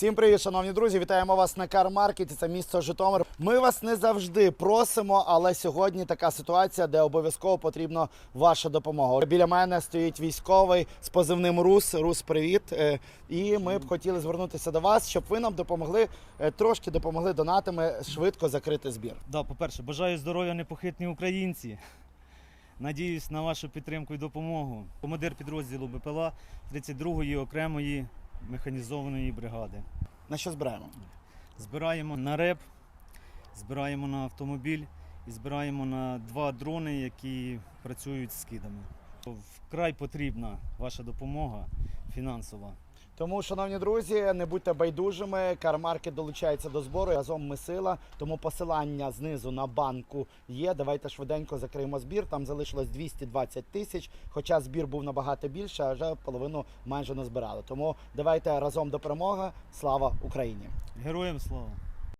Всім привіт, шановні друзі! Вітаємо вас на Кармаркеті. Це місто Житомир. Ми вас не завжди просимо, але сьогодні така ситуація, де обов'язково потрібна ваша допомога. Біля мене стоїть військовий з позивним Рус. Рус, привіт. Е, І ми б хотіли звернутися до вас, щоб ви нам допомогли е, трошки допомогли донатами швидко закрити збір. Да, по-перше, бажаю здоров'я непохитні українці. Надіюсь на вашу підтримку і допомогу. Командир підрозділу БПЛА 32-ї окремої механізованої бригади. На що збираємо? Збираємо на реп, збираємо на автомобіль і збираємо на два дрони, які працюють з скидами. Вкрай потрібна ваша допомога фінансова. Тому, шановні друзі, не будьте байдужими. Кармаркет долучається до збору. Разом ми сила. Тому посилання знизу на банку є. Давайте швиденько закриємо збір. Там залишилось 220 тисяч. Хоча збір був набагато більше, а вже половину майже не збирали. Тому давайте разом до перемоги. Слава Україні! Героям слава!